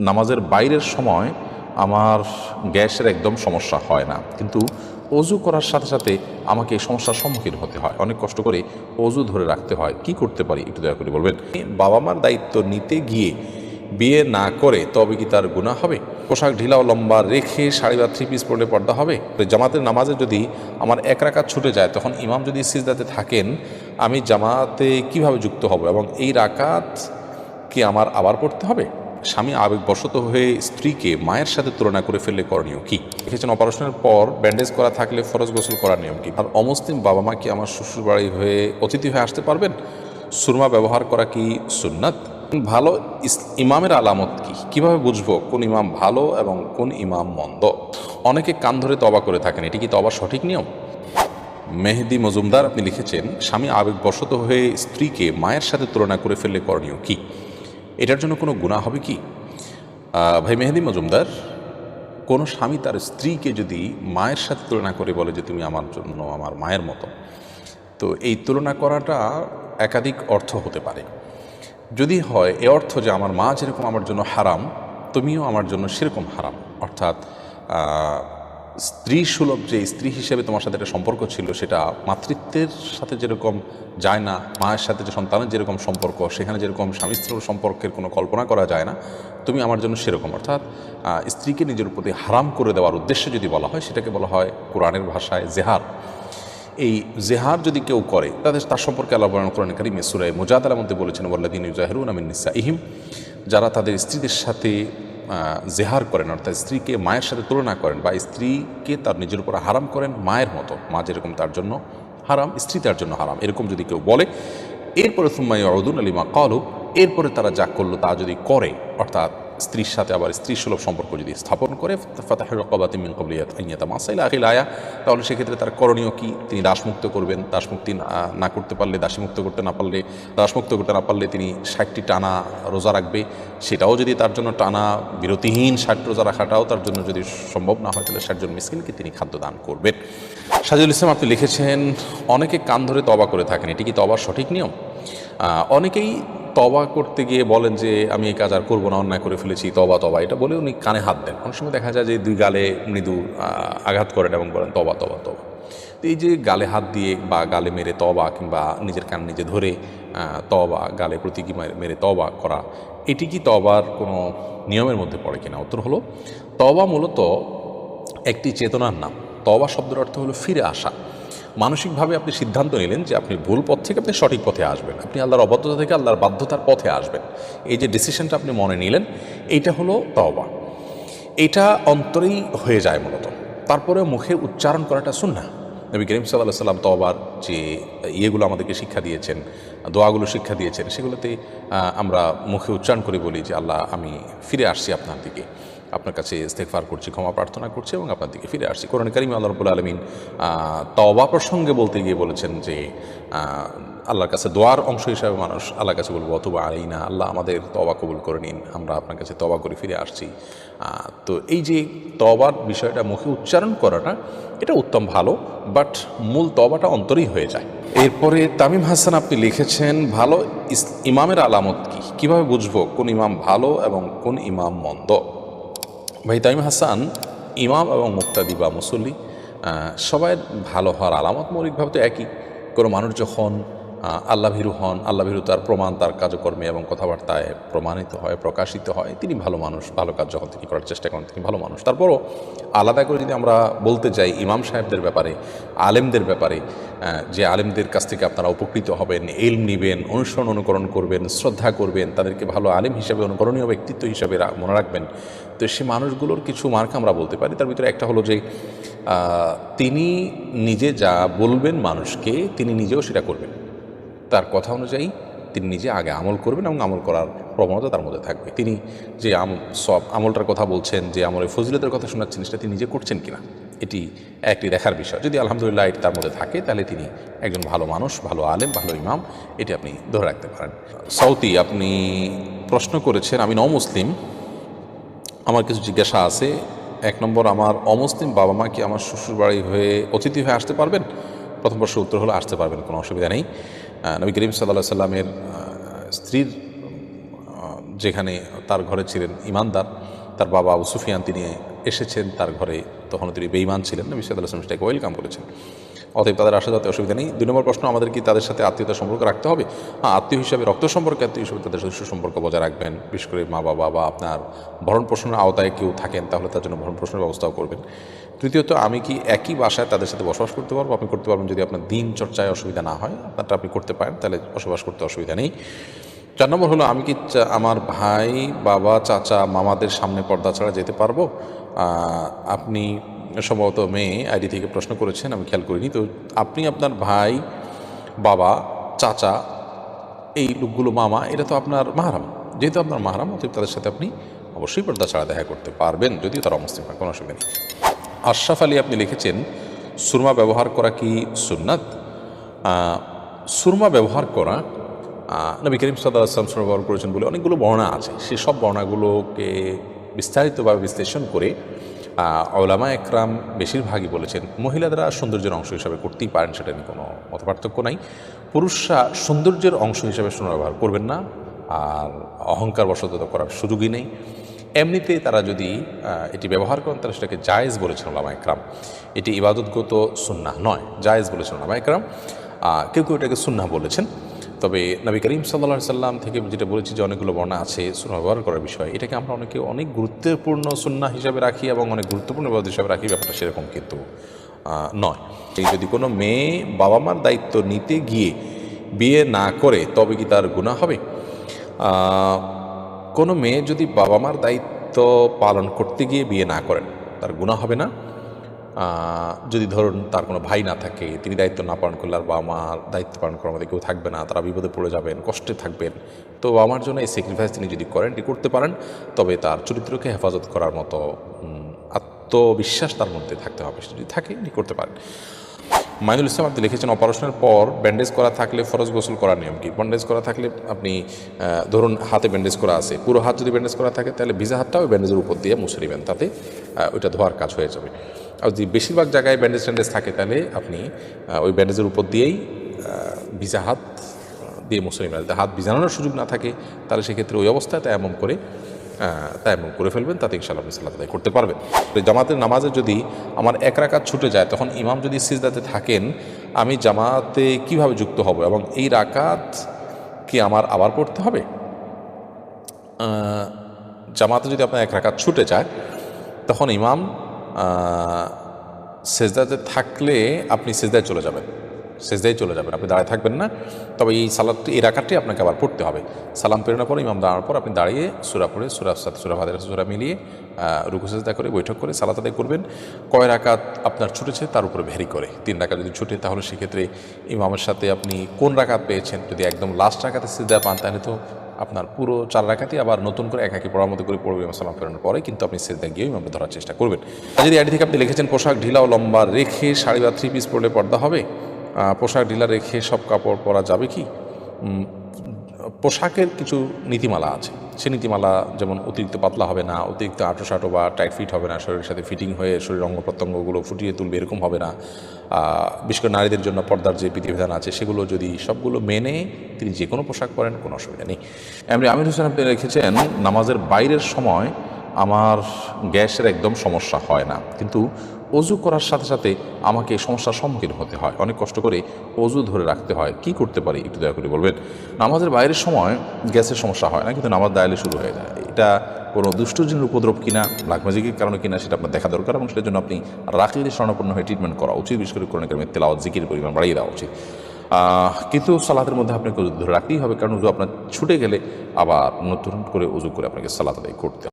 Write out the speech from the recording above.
নামাজের বাইরের সময় আমার গ্যাসের একদম সমস্যা হয় না। কিন্তু অজু করার সাথে সাথে আমাকে এই সমস্যার সম্মুখীন হতে হয়। অনেক কষ্ট করে অজু ধরে রাখতে হয়। কি করতে পারি? একটু দয়া করে বলবেন? বাবা মার দায়িত্ব নিতে গিয়ে বিয়ে না করে তবে কি তার গুণা হবে? পোশাক ঢিলা ও লম্বা রেখে শাড়ি বা থ্রি পিস পরলে পর্দা হবে? জামাতের নামাজে যদি আমার এক রাকাত ছুটে যায়, তখন ইমাম যদি সিজদাতে থাকেন, আমি জামাতে কীভাবে যুক্ত হব এবং এই রাকাত কি আমার আবার পড়তে হবে? স্বামী আবেগবশত হয়ে স্ত্রীকে মায়ের সাথে তুলনা করে ফেললে করণীয় কি? দেখেছেন অপারেশনের পর ব্যান্ডেজ করা থাকলে ফরজ গোসল করার নিয়ম কি? আর অমুসলিম বাবা মা কি আমার শ্বশুর বাড়ি হয়ে অতিথি হয়ে আসতে পারবেন? সুরমা ব্যবহার করা কি সুন্নাত? ভালো ইমামের আলামত কি? কীভাবে বুঝব কোন ইমাম ভালো এবং কোন ইমাম মন্দ? অনেকে কান ধরে তবা করে থাকেন, এটি কি তবা সঠিক নিয়ম? মেহেদি মজুমদার আপনি লিখেছেন, স্বামী আবেগবশত হয়ে স্ত্রীকে মায়ের সাথে তুলনা করে ফেললে করণীয় কি? এটার জন্য কোনো গুণা হবে কি? ভাই মেহেদি মজুমদার, কোনো স্বামী তার স্ত্রীকে যদি মায়ের সাথে তুলনা করে বলে যে তুমি আমার জন্য আমার মায়ের মতো, তো এই তুলনা করাটা একাধিক অর্থ হতে পারে। যদি হয়, এ অর্থ যে আমার মা যেরকম আমার জন্য হারাম, তুমিও আমার জন্য সেরকম হারাম। অর্থাৎ স্ত্রী সুলভ যে স্ত্রী হিসেবে তোমার সাথে একটা সম্পর্ক ছিল, সেটা মাতৃত্বের সাথে যেরকম যায় না, মায়ের সাথে যে সন্তানের যেরকম সম্পর্ক, সেখানে যেরকম স্বামী স্ত্রীর সম্পর্কের কোনো কল্পনা করা যায় না, তুমি আমার জন্য সেরকম। অর্থাৎ স্ত্রীকে নিজের প্রতি হারাম করে দেওয়ার উদ্দেশ্যে যদি বলা হয়, সেটাকে বলা হয় কোরআনের ভাষায় জেহার। এই জেহার যদি কেউ করে, তাদের, তার সম্পর্কে আল্লাহ বর্ণনা করেন কারিম সুরায় মুজাদালার মধ্যে বলেছেন ওয়াল্লাদিন জাহরুন আমিন নিসা ইহিম যারা তাদের স্ত্রীদের সাথে জেহার করেন, অর্থাৎ স্ত্রীকে মায়ের সাথে তুলনা করেন বা স্ত্রীকে তার নিজের উপর হারাম করেন মায়ের মতো। মা যেরকম তার জন্য হারাম, স্ত্রী তার জন্য হারাম, এরকম যদি কেউ বলে। এরপরে সুম্মাই অরদুন আলিমা কলু, এরপরে তারা যা করল তা যদি করে, অর্থাৎ স্ত্রীর সাথে আবার স্ত্রী সুলভ সম্পর্ক যদি স্থাপন করে, ফাতাহের রকবাতি মিন কবলিয়াত আইয়াতা মাসাইলা আখিল আয়া, তাহলে সেক্ষেত্রে তার করণীয় কি? তিনি দাসমুক্ত করবেন, দাসমুক্তি না- করতে পারলে, দাসীমুক্ত করতে না পারলে, দাসমুক্ত করতে না পারলে তিনি ষাটটি টানা রোজা রাখবে। সেটাও যদি তার জন্য টানা বিরতিহীন ষাট রোজা রাখাটাও তার জন্য যদি সম্ভব না হয়, তাহলে ষাটজন মিসকিনকে তিনি খাদ্য দান করবেন। সাজুল ইসলাম, আপনি লিখেছেন, অনেকে কান ধরে তবা করে থাকেন, এটি কি তবার সঠিক নিয়ম? অনেকেই তবা করতে গিয়ে বলেন যে, আমি এই কাজ আর করব না, অন্যায় করে ফেলেছি তবা তবা এটা বলে উনি কানে হাত দেন। অনেক সময় দেখা যায় যে, দুই গালে মৃদু আঘাত করেন এবং বলেন তবা তবা তবা তো এই যে গালে হাত দিয়ে বা গালে মেরে তবা কিংবা নিজের কান নিজে ধরে তবা গালে প্রতীকী মেরে- মেরে তবা করা, এটি কি তবার কোনো নিয়মের মধ্যে পড়ে কিনা? উত্তর হলো তবা মূলত একটি চেতনার নাম। তবা শব্দের অর্থ হলো ফিরে আসা। মানসিকভাবে আপনি সিদ্ধান্ত নিলেন যে আপনি ভুল পথ থেকে আপনি সঠিক পথে আসবেন। আপনি আল্লাহর অবাধ্যতা থেকে আল্লাহর বাধ্যতার পথে আসবেন। এই যে ডিসিশনটা আপনি মনে নিলেন, এইটা হলো তওবা। এটা অন্তরেই হয়ে যায় মূলত। তারপরে মুখে উচ্চারণ করাটা শুননা নবী করিম সাল্লাহ সাল্লাম তওবার যে ইয়েগুলো আমাদেরকে শিক্ষা দিয়েছেন, দোয়াগুলো শিক্ষা দিয়েছেন, সেগুলোতে আমরা মুখে উচ্চারণ করে বলি যে, আল্লাহ, আমি ফিরে আসছি আপনার দিকে। আপনার কাছে ইস্তেকফার করছি, ক্ষমা প্রার্থনা করছি এবং আপনার দিকে ফিরে আসছি। কোরআন করিম আল্লাহ রবুল আলমিন তওবা প্রসঙ্গে বলতে গিয়ে বলেছেন যে আল্লাহর কাছে দোয়ার অংশ হিসাবে মানুষ আল্লাহর কাছে বলব অথবা আই না আল্লাহ আমাদের তবা কবুল করে নিন, আমরা আপনার কাছে তবা করে ফিরে আসছি। তো এই যে তবার বিষয়টা মুখে উচ্চারণ করাটা, এটা উত্তম ভালো, বাট মূল তবাটা অন্তরেই হয়ে যায়। এরপরে তামিম হাসান আপনি লিখেছেন, ভালো ইমামের আলামত কি? কীভাবে বুঝব কোন ইমাম ভালো এবং কোন ইমাম মন্দ? ভাই তাইম হাসান, ইমাম এবং মুক্তাদি বা মুসল্লি সবাই ভালো হওয়ার আলামত মৌলিকভাবে তো একই। কোনো মানুষ যখন আহ, আল্লাহ ভীরু হন আল্লাহ ভীরু তার প্রমাণ তার কাজকর্মে এবং কথাবার্তায় প্রমাণিত হয় প্রকাশিত হয়। তিনি ভালো মানুষ ভালো কাজ যখন তিনি করার চেষ্টা করেন তিনি ভালো মানুষ। তারপরও আলাদা করে যদি আমরা বলতে যাই ইমাম সাহেবদের ব্যাপারে আলেমদের ব্যাপারে যে আলেমদের কাছ থেকে আপনারা উপকৃত হবেন এলম নিবেন অনুসরণ অনুকরণ করবেন শ্রদ্ধা করবেন তাদেরকে ভালো আলেম হিসাবে অনুকরণীয় ব্যক্তিত্ব হিসাবে মনে রাখবেন তো সে মানুষগুলোর কিছু মার্ক আমরা বলতে পারি। তার ভিতরে একটা হলো যে তিনি নিজে যা বলবেন মানুষকে তিনি নিজেও সেটা করবেন। তার কথা অনুযায়ী তিনি নিজে আগে আমল করবেন এবং আমল করার প্রবণতা তার মধ্যে থাকবে। তিনি যে আম সব আমলটার কথা বলছেন, যে আমলের ফজিলতের কথা শোনাচ্ছেন, সেটা তিনি নিজে করছেন কিনা, এটি একটি দেখার বিষয়। যদি আলহামদুলিল্লাহ এটি তার মধ্যে থাকে, তাহলে তিনি একজন ভালো মানুষ, ভালো আলেম, ভালো ইমাম, এটি আপনি ধরে রাখতে পারেন। সৌতি আপনি প্রশ্ন করেছেন, আমি ন মুসলিম আমার কিছু জিজ্ঞাসা আছে। এক নম্বর, আমার অমুসলিম বাবা মা কি আমার শ্বশুর বাড়ি হয়ে অতিথি হয়ে আসতে পারবেন? প্রথম প্রশ্ন উত্তর হলো, আসতে পারবেন, কোনো অসুবিধা নেই। নবী করিম সাল্লাহ সাল্লামের স্ত্রীর যেখানে তার ঘরে ছিলেন ইমানদার, তার বাবা আবু সুফিয়ান, তিনি এসেছেন তার ঘরে, তখন তিনি বেঈমান ছিলেন। নবী সাদ সাল্লাম সেটাকে ওয়েলকাম করেছেন। অতএব তাদের আসা যাতে অসুবিধা নেই। দুই নম্বর প্রশ্ন, আমাদের কি তাদের সাথে আত্মীয়তা সম্পর্ক রাখতে হবে? হ্যাঁ আত্মীয় হিসাবে রক্ত সম্পর্কে আত্মীয় হিসাবে তাদের সাথে সুসম্পর্ক বজায় রাখবেন। বিশেষ করে মা বাবা বা আপনার ভরণ পোষণের আওতায় কেউ থাকেন, তাহলে তার জন্য ভরণ পোষণের ব্যবস্থাও করবেন। তৃতীয়ত, আমি কি একই বাসায় তাদের সাথে বসবাস করতে পারব? আপনি করতে পারবেন যদি আপনার দিন চর্চায় অসুবিধা না হয়। আপনারটা আপনি করতে পারেন, তাহলে বসবাস করতে অসুবিধা নেই। চার নম্বর হলো, আমি কি আমার ভাই, বাবা, চাচা, মামাদের সামনে পর্দা ছাড়া যেতে পারব? আপনি সম্ভবত মেয়ে আইডি থেকে প্রশ্ন করেছেন, আমি খেয়াল করিনি। তো আপনি আপনার ভাই, বাবা, চাচা, এই লোকগুলো মামা এটা তো আপনার মাহারাম। যেহেতু আপনার মাহারাম, অতএব তাদের সাথে আপনি অবশ্যই পর্দা ছাড়া দেখা করতে পারবেন, যদিও তারা অমুসলিম হয়, কোনো অসুবিধা নেই। আশরাফ আলী আপনি লিখেছেন, সুরমা ব্যবহার করা কি সুন্নাত? সুরমা ব্যবহার করা নবী করিম সাদা আসলাম সুরমা ব্যবহার করেছেন বলে অনেকগুলো বর্ণা আছে। সেসব বর্ণাগুলোকে বিস্তারিতভাবে বিশ্লেষণ করে ওলামা একরাম বেশিরভাগই বলেছেন, মহিলাদেরা সৌন্দর্যের অংশ হিসাবে করতেই পারেন, সেটা নিয়ে কোনো মতপার্থক্য নাই। পুরুষরা সৌন্দর্যের অংশ হিসাবে ব্যবহার করবেন না, আর অহংকার বশত করার সুযোগই নেই। এমনিতে তারা যদি এটি ব্যবহার করেন তাহলে সেটাকে জায়েজ বলেছেন ওলামা একরাম। এটি ইবাদতগত সুন্নাহ নয়, জায়েজ বলেছেন ওলামা একরাম। কেউ কেউ এটাকে সুন্নাহ বলেছেন। তবে নবী করিম সাল্লা সাল্লাম থেকে যেটা বলেছি যে অনেকগুলো বর্ণা আছে সুন্নাহ ব্যবহার করার বিষয়, এটাকে আমরা অনেকে অনেক গুরুত্বপূর্ণ সুন্নাহ হিসাবে রাখি এবং অনেক গুরুত্বপূর্ণ ইবাদত হিসাবে রাখি, ব্যাপারটা সেরকম কিন্তু নয়। যদি কোনো মেয়ে বাবা মার দায়িত্ব নিতে গিয়ে বিয়ে না করে, তবে কি তার গুণা হবে? কোনো মেয়ে যদি বাবা মার দায়িত্ব পালন করতে গিয়ে বিয়ে না করেন, তার গুণা হবে না। যদি ধরুন তার কোনো ভাই না থাকে, তিনি দায়িত্ব না পালন করলে আর বাবা মার দায়িত্ব পালন করার মধ্যে কেউ থাকবে না, তারা বিপদে পড়ে যাবেন, কষ্টে থাকবেন, তো বাবা মার জন্য এই স্যাক্রিফাইস তিনি যদি করেন এটি করতে পারেন, তবে তার চরিত্রকে হেফাজত করার মতো আত্মবিশ্বাস তার মধ্যে থাকতে হবে। যদি থাকে এটি করতে পারেন। মাইনুল ইসলাম আপনি লিখেছেন, অপারেশনের পর ব্যান্ডেজ করা থাকলে ফরজ গোসল করার নিয়ম কি? ব্যান্ডেজ করা থাকলে আপনি ধরুন হাতে ব্যান্ডেজ করা আছে, পুরো হাত যদি ব্যান্ডেজ করা থাকে, তাহলে ভিজা হাতটা ওই ব্যান্ডেজের উপর দিয়ে মুছে নেবেন, তাতে ওইটা ধোয়ার কাজ হয়ে যাবে। আর যদি বেশিরভাগ জায়গায় ব্যান্ডেজ ট্যান্ডেজ থাকে, তাহলে আপনি ওই ব্যান্ডেজের উপর দিয়েই ভিজা হাত দিয়ে নেবেন যাতে হাত ভিজানোর সুযোগ না থাকে, তাহলে সেক্ষেত্রে ওই অবস্থায় তায়াম্মম করে তায়াম্মম করে ফেলবেন, তাতে ইনশাআল্লাহ আপনি সালাত আদায় করতে পারবেন। তো জামাতের নামাজে যদি আমার এক রাকাত ছুটে যায়, তখন ইমাম যদি সিজদাতে থাকেন, আমি জামাতে কীভাবে যুক্ত হব এবং এই রাকাত কি আমার আবার পড়তে হবে? জামাতে যদি আপনার এক রাকাত ছুটে যায়, তখন ইমাম সেজদাতে থাকলে আপনি সেজদায় চলে যাবেন। সেজদায় চলে যাবেন। আপনি দাঁড়ায় থাকবেন না। তবে এই সালাদটি এই রাকাতটি আপনাকে আবার পড়তে হবে। সালাম পেরোনোর পর ইমাম দাঁড়ানোর পর আপনি দাঁড়িয়ে সুরা পড়ে, সুরা সাথে সুরা ভাদের সুরা মিলিয়ে রুকু, সেজদা করে, বৈঠক করে সালাত আদায় করবেন। কয় রাকাত আপনার ছুটেছে তার উপরে ভ্যারি করে। তিন রাকাত যদি ছুটে, তাহলে সেক্ষেত্রে ইমামের সাথে আপনি কোন রাকাত পেয়েছেন? যদি একদম লাস্ট রাকাতে সিজদা পান, তাহলে তো আপনার পুরো চার রাখাতে আবার নতুন করে একাকি পড়ার মতো করে পড়বে ইমাম সালাম ফেরানোর পরে, কিন্তু আপনি সেজদা গিয়ে ইমামকে ধরার চেষ্টা করবেন। যদি আইডি থেকে আপনি লিখেছেন পোশাক ঢিলা ও লম্বা রেখে শাড়ি বা থ্রি পিস পরলে পর্দা হবে পোশাক ঢিলা রেখে সব কাপড় পরা যাবে কি? পোশাকের কিছু নীতিমালা আছে। সে নীতিমালা যেমন অতিরিক্ত পাতলা হবে না, অতিরিক্ত আটো সাটো বা টাইট ফিট হবে না, শরীরের সাথে ফিটিং হয়ে শরীর অঙ্গ প্রত্যঙ্গগুলো ফুটিয়ে তুলবে এরকম হবে না। বিশেষ করে নারীদের জন্য পর্দার যে বিধিবিধান আছে, সেগুলো যদি সবগুলো মেনে তিনি যে কোনো পোশাক পরেন, কোনো অসুবিধা নেই। এমনি আমির হোসেন আপনি লিখেছেন নামাজের বাইরের সময় আমার গ্যাসের একদম সমস্যা হয় না। কিন্তু করার সাথে সাথে আমাকে সমস্যার সম্মুখীন হতে হয়। অনেক কষ্ট করে অজু ধরে রাখতে হয়। কি করতে পারি? একটু দয়া করে বলবেন? নামাজের বাইরের সময় গ্যাসের সমস্যা হয় না, কিন্তু নামাজ দায়ালে শুরু হয়ে যায়। এটা কোনো দুষ্টজিনের উপদ্রব কিনা ব্ল্যাক ম্যাজিকের কারণে কিনা, সেটা আপনার দেখা দরকার এবং সেটার জন্য আপনি রাখলে স্বর্ণপূর্ণ হয়ে ট্রিটমেন্ট করা উচিত। বিশেষ করে কোনো কারণে তেলাওয়াত জিকির পরিমাণ বাড়িয়ে দেওয়া উচিত। কিন্তু সালাতের মধ্যে আপনাকে ধরে রাখতেই হবে। কারণ উজু আপনার ছুটে গেলে আবার নতুন করে উজু করে আপনাকে সালাত করতে